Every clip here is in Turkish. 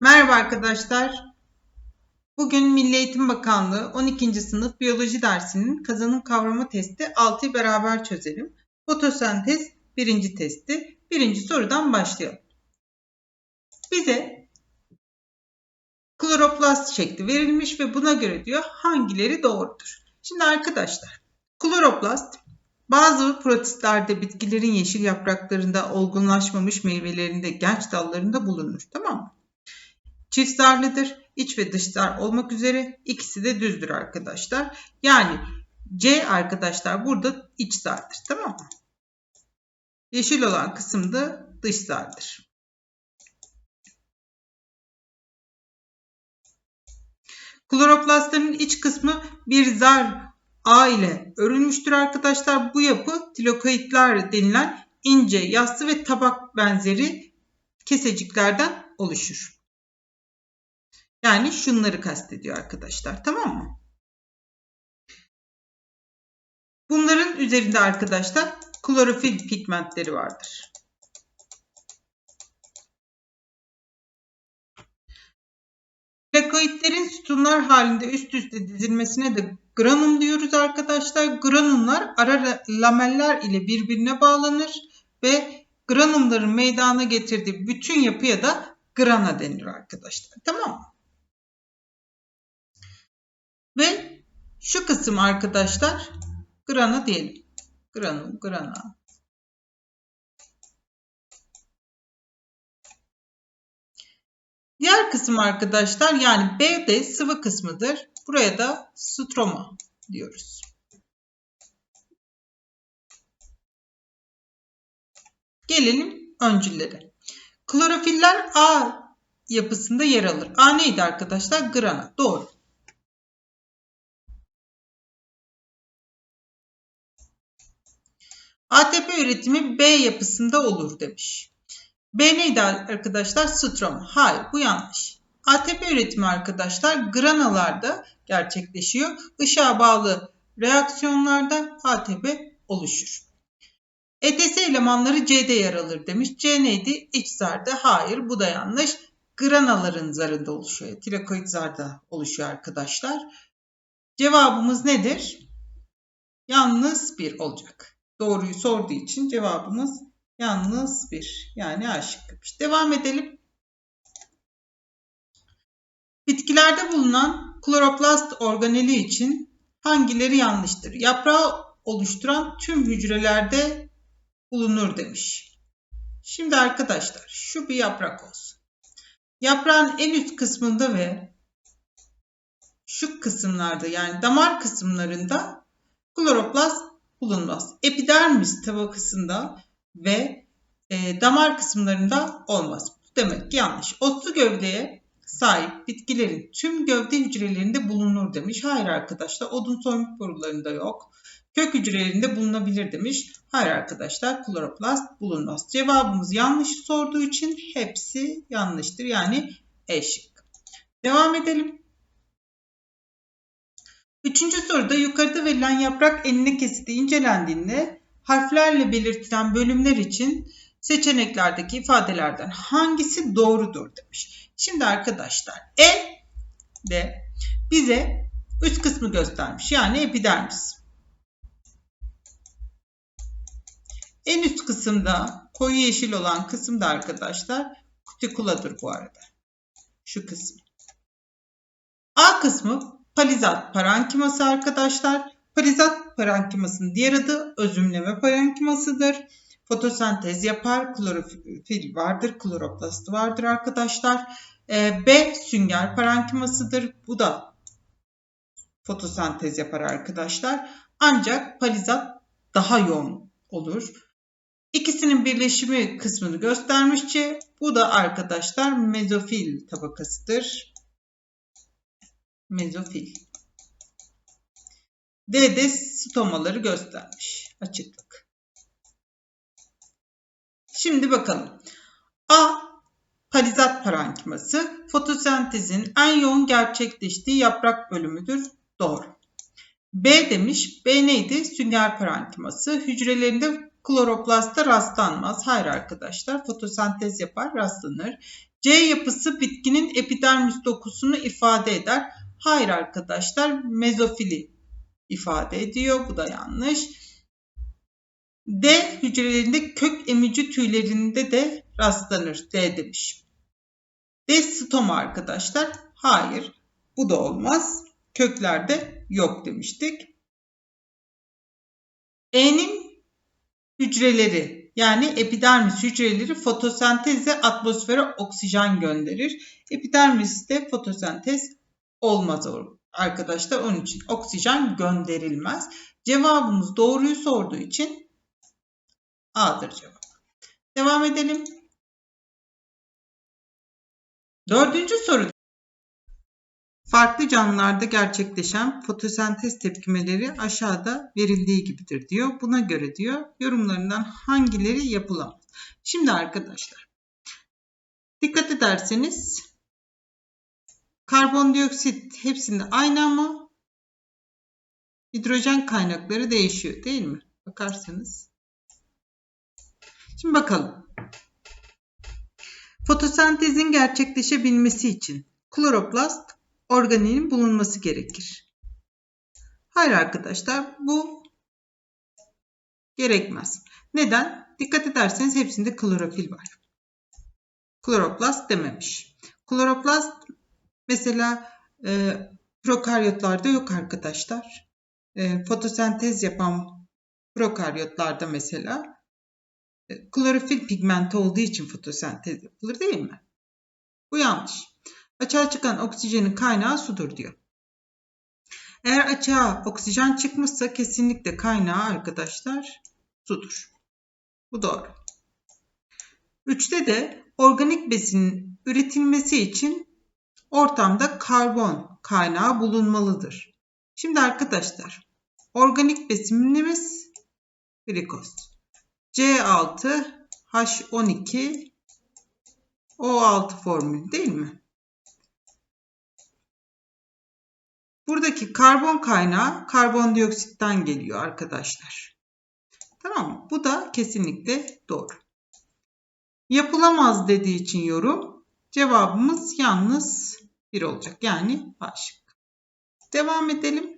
Merhaba arkadaşlar. Bugün Milli Eğitim Bakanlığı 12. sınıf biyoloji dersinin kazanım kavrama testi 6'yı beraber çözelim. Fotosentez birinci testi. Birinci sorudan başlayalım. Bize kloroplast şekli verilmiş ve buna göre diyor hangileri doğrudur. Şimdi arkadaşlar kloroplast bazı protistlerde bitkilerin yeşil yapraklarında olgunlaşmamış meyvelerinde genç dallarında bulunur tamam mı? Çift zarlıdır. İç ve dış zar olmak üzere ikisi de düzdür arkadaşlar. Yani C arkadaşlar burada iç zardır. Tamam mı? Yeşil olan kısım da dış zardır. Kloroplastların iç kısmı bir zar A ile örülmüştür arkadaşlar. Bu yapı tilokoidler denilen ince, yassı ve tabak benzeri keseciklerden oluşur. Yani şunları kastediyor arkadaşlar. Tamam mı? Bunların üzerinde arkadaşlar klorofil pigmentleri vardır. Plakoidlerin sütunlar halinde üst üste dizilmesine de granum diyoruz arkadaşlar. Granumlar ara lameller ile birbirine bağlanır ve granumların meydana getirdiği bütün yapıya da grana denir arkadaşlar. Tamam mı? Ve şu kısım arkadaşlar grana diyelim. Granum, grana. Diğer kısım arkadaşlar yani B de sıvı kısmıdır. Buraya da stroma diyoruz. Gelelim öncüllere. Klorofiller A yapısında yer alır. A neydi arkadaşlar? Grana. Doğru. ATP üretimi B yapısında olur demiş. B neydi arkadaşlar? Strom. Hayır bu yanlış. ATP üretimi arkadaşlar granalarda gerçekleşiyor. Işığa bağlı reaksiyonlarda ATP oluşur. ETS elemanları C'de yer alır demiş. C neydi? İç zarda. Hayır bu da yanlış. Granaların zarında oluşuyor. Tirokoid zarda oluşuyor arkadaşlar. Cevabımız nedir? Yalnız bir olacak doğruyu sorduğu için cevabımız yalnız bir. Yani A şıkkımış. Devam edelim. Bitkilerde bulunan kloroplast organeli için hangileri yanlıştır? Yaprağı oluşturan tüm hücrelerde bulunur demiş. Şimdi arkadaşlar şu bir yaprak olsun. Yaprağın en üst kısmında ve şu kısımlarda yani damar kısımlarında kloroplast bulunmaz. Epidermis tabakasında ve e, damar kısımlarında olmaz. Bu demek ki yanlış. Otlu gövdeye sahip bitkilerin tüm gövde hücrelerinde bulunur demiş. Hayır arkadaşlar odun soymuk borularında yok. Kök hücrelerinde bulunabilir demiş. Hayır arkadaşlar kloroplast bulunmaz. Cevabımız yanlış sorduğu için hepsi yanlıştır. Yani E şıkkı. Devam edelim. Üçüncü soruda yukarıda verilen yaprak enine kesiti incelendiğinde harflerle belirtilen bölümler için seçeneklerdeki ifadelerden hangisi doğrudur demiş. Şimdi arkadaşlar E de bize üst kısmı göstermiş. Yani epidermis. En üst kısımda koyu yeşil olan kısımda arkadaşlar kutikuladır bu arada. Şu kısım. A kısmı Palizat parenkiması arkadaşlar. Palizat parenkimasının diğer adı özümleme parenkimasıdır. Fotosentez yapar, klorofil vardır, kloroplast vardır arkadaşlar. Ee, B sünger parenkimasıdır. Bu da fotosentez yapar arkadaşlar. Ancak palizat daha yoğun olur. İkisinin birleşimi kısmını göstermişçe bu da arkadaşlar mezofil tabakasıdır mezofil. D de stomaları göstermiş. Açıklık. Şimdi bakalım. A. Palizat parenkiması fotosentezin en yoğun gerçekleştiği yaprak bölümüdür. Doğru. B demiş. B neydi? Sünger parenkiması. Hücrelerinde kloroplasta rastlanmaz. Hayır arkadaşlar. Fotosentez yapar, rastlanır. C yapısı bitkinin epidermis dokusunu ifade eder. Hayır arkadaşlar mezofili ifade ediyor. Bu da yanlış. D hücrelerinde kök emici tüylerinde de rastlanır. D demiş. D stoma arkadaşlar. Hayır. Bu da olmaz. Köklerde yok demiştik. E'nin hücreleri yani epidermis hücreleri fotosentezle atmosfere oksijen gönderir. Epidermiste fotosentez olmaz arkadaşlar. Onun için oksijen gönderilmez. Cevabımız doğruyu sorduğu için A'dır cevap. Devam edelim. Dördüncü soru. Farklı canlılarda gerçekleşen fotosentez tepkimeleri aşağıda verildiği gibidir diyor. Buna göre diyor yorumlarından hangileri yapılamaz. Şimdi arkadaşlar dikkat ederseniz karbondioksit hepsinde aynı ama hidrojen kaynakları değişiyor değil mi? Bakarsanız. Şimdi bakalım. Fotosentezin gerçekleşebilmesi için kloroplast organelin bulunması gerekir. Hayır arkadaşlar bu gerekmez. Neden? Dikkat ederseniz hepsinde klorofil var. Kloroplast dememiş. Kloroplast mesela e, prokaryotlarda yok arkadaşlar. E, fotosentez yapan prokaryotlarda mesela e, klorofil pigmenti olduğu için fotosentez yapılır değil mi? Bu yanlış. Açığa çıkan oksijenin kaynağı sudur diyor. Eğer açığa oksijen çıkmışsa kesinlikle kaynağı arkadaşlar sudur. Bu doğru. Üçte de organik besinin üretilmesi için ortamda karbon kaynağı bulunmalıdır. Şimdi arkadaşlar organik besinimiz glikoz. C6 H12 O6 formülü değil mi? Buradaki karbon kaynağı karbondioksitten geliyor arkadaşlar. Tamam mı? Bu da kesinlikle doğru. Yapılamaz dediği için yorum cevabımız yalnız bir olacak. Yani A Devam edelim.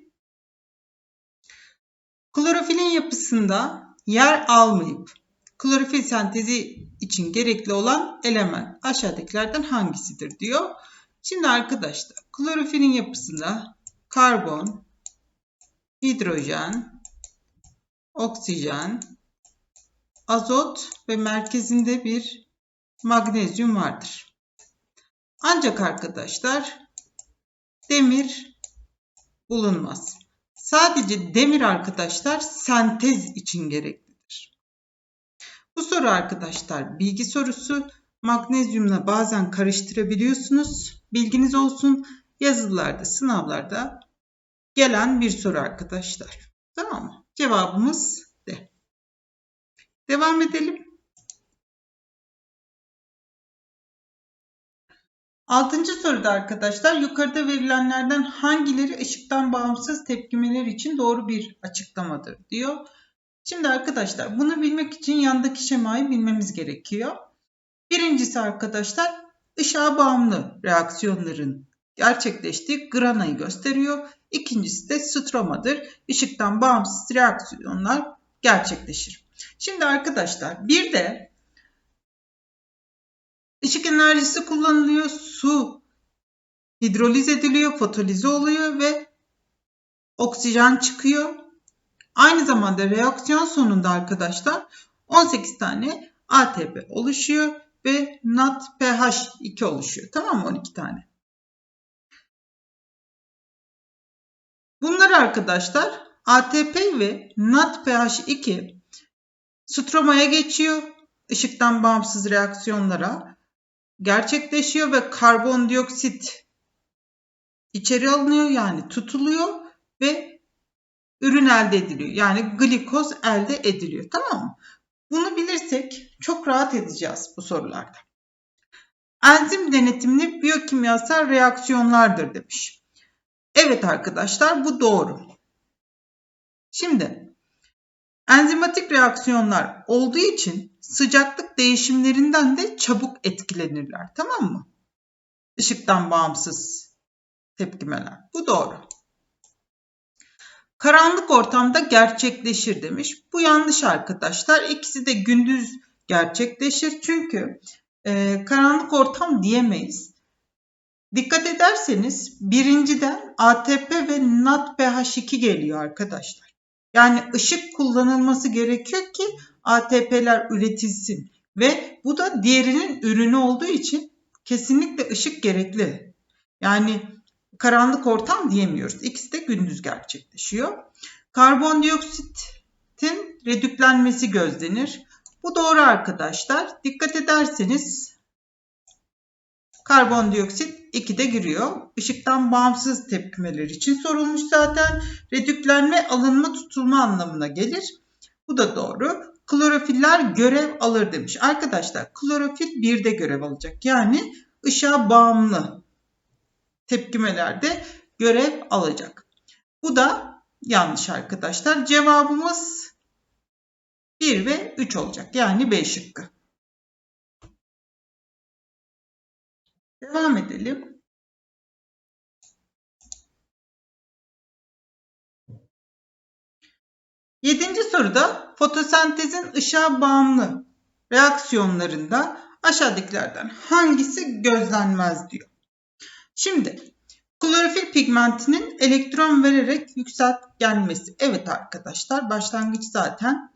Klorofilin yapısında yer almayıp klorofil sentezi için gerekli olan element aşağıdakilerden hangisidir diyor. Şimdi arkadaşlar klorofilin yapısında karbon, hidrojen, oksijen, azot ve merkezinde bir magnezyum vardır. Ancak arkadaşlar demir bulunmaz. Sadece demir arkadaşlar sentez için gereklidir. Bu soru arkadaşlar bilgi sorusu. Magnezyumla bazen karıştırabiliyorsunuz. Bilginiz olsun yazılılarda, sınavlarda gelen bir soru arkadaşlar. Tamam mı? Cevabımız D. Devam edelim. Altıncı soruda arkadaşlar yukarıda verilenlerden hangileri ışıktan bağımsız tepkimeler için doğru bir açıklamadır diyor. Şimdi arkadaşlar bunu bilmek için yandaki şemayı bilmemiz gerekiyor. Birincisi arkadaşlar ışığa bağımlı reaksiyonların gerçekleştiği granayı gösteriyor. İkincisi de stromadır. Işıktan bağımsız reaksiyonlar gerçekleşir. Şimdi arkadaşlar bir de ışık enerjisi kullanılıyor. Su hidroliz ediliyor, fotolize oluyor ve oksijen çıkıyor. Aynı zamanda reaksiyon sonunda arkadaşlar 18 tane ATP oluşuyor ve NADPH2 oluşuyor. Tamam mı? 12 tane. Bunlar arkadaşlar ATP ve NADPH2 stromaya geçiyor. Işıktan bağımsız reaksiyonlara gerçekleşiyor ve karbondioksit içeri alınıyor yani tutuluyor ve ürün elde ediliyor. Yani glikoz elde ediliyor. Tamam mı? Bunu bilirsek çok rahat edeceğiz bu sorularda. Enzim denetimli biyokimyasal reaksiyonlardır demiş. Evet arkadaşlar bu doğru. Şimdi enzimatik reaksiyonlar olduğu için sıcaklık değişimlerinden de çabuk etkilenirler. Tamam mı? ışıktan bağımsız tepkimeler. Bu doğru. Karanlık ortamda gerçekleşir demiş. Bu yanlış arkadaşlar. İkisi de gündüz gerçekleşir. Çünkü e, karanlık ortam diyemeyiz. Dikkat ederseniz birinciden ATP ve NADPH2 geliyor arkadaşlar. Yani ışık kullanılması gerekiyor ki ATP'ler üretilsin. Ve bu da diğerinin ürünü olduğu için kesinlikle ışık gerekli. Yani karanlık ortam diyemiyoruz. İkisi de gündüz gerçekleşiyor. Karbondioksitin redüklenmesi gözlenir. Bu doğru arkadaşlar. Dikkat ederseniz karbondioksit 2'de giriyor. Işıktan bağımsız tepkimeler için sorulmuş zaten. Redüklenme alınma tutulma anlamına gelir. Bu da doğru. Klorofiller görev alır demiş. Arkadaşlar klorofil 1'de görev alacak. Yani ışığa bağımlı tepkimelerde görev alacak. Bu da yanlış arkadaşlar. Cevabımız 1 ve 3 olacak. Yani B şıkkı. Devam edelim. Yedinci soruda fotosentezin ışığa bağımlı reaksiyonlarında aşağıdakilerden hangisi gözlenmez diyor. Şimdi klorofil pigmentinin elektron vererek yükseltgenmesi. Evet arkadaşlar başlangıç zaten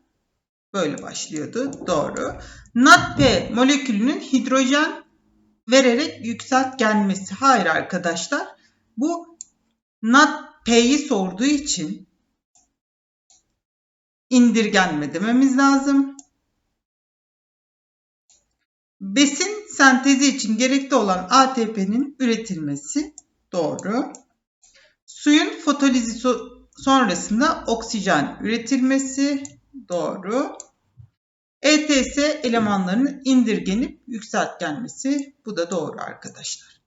böyle başlıyordu. Doğru. NADP molekülünün hidrojen vererek yükseltgenmesi. Hayır arkadaşlar. Bu NADP'yi sorduğu için indirgenme dememiz lazım. Besin sentezi için gerekli olan ATP'nin üretilmesi doğru. Suyun fotolizi sonrasında oksijen üretilmesi doğru. Elemanlarının indirgenip yükseltgenmesi bu da doğru arkadaşlar.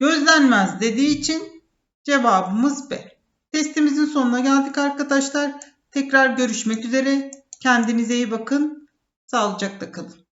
Gözlenmez dediği için cevabımız B. Testimizin sonuna geldik arkadaşlar. Tekrar görüşmek üzere. Kendinize iyi bakın. Sağlıcakla kalın.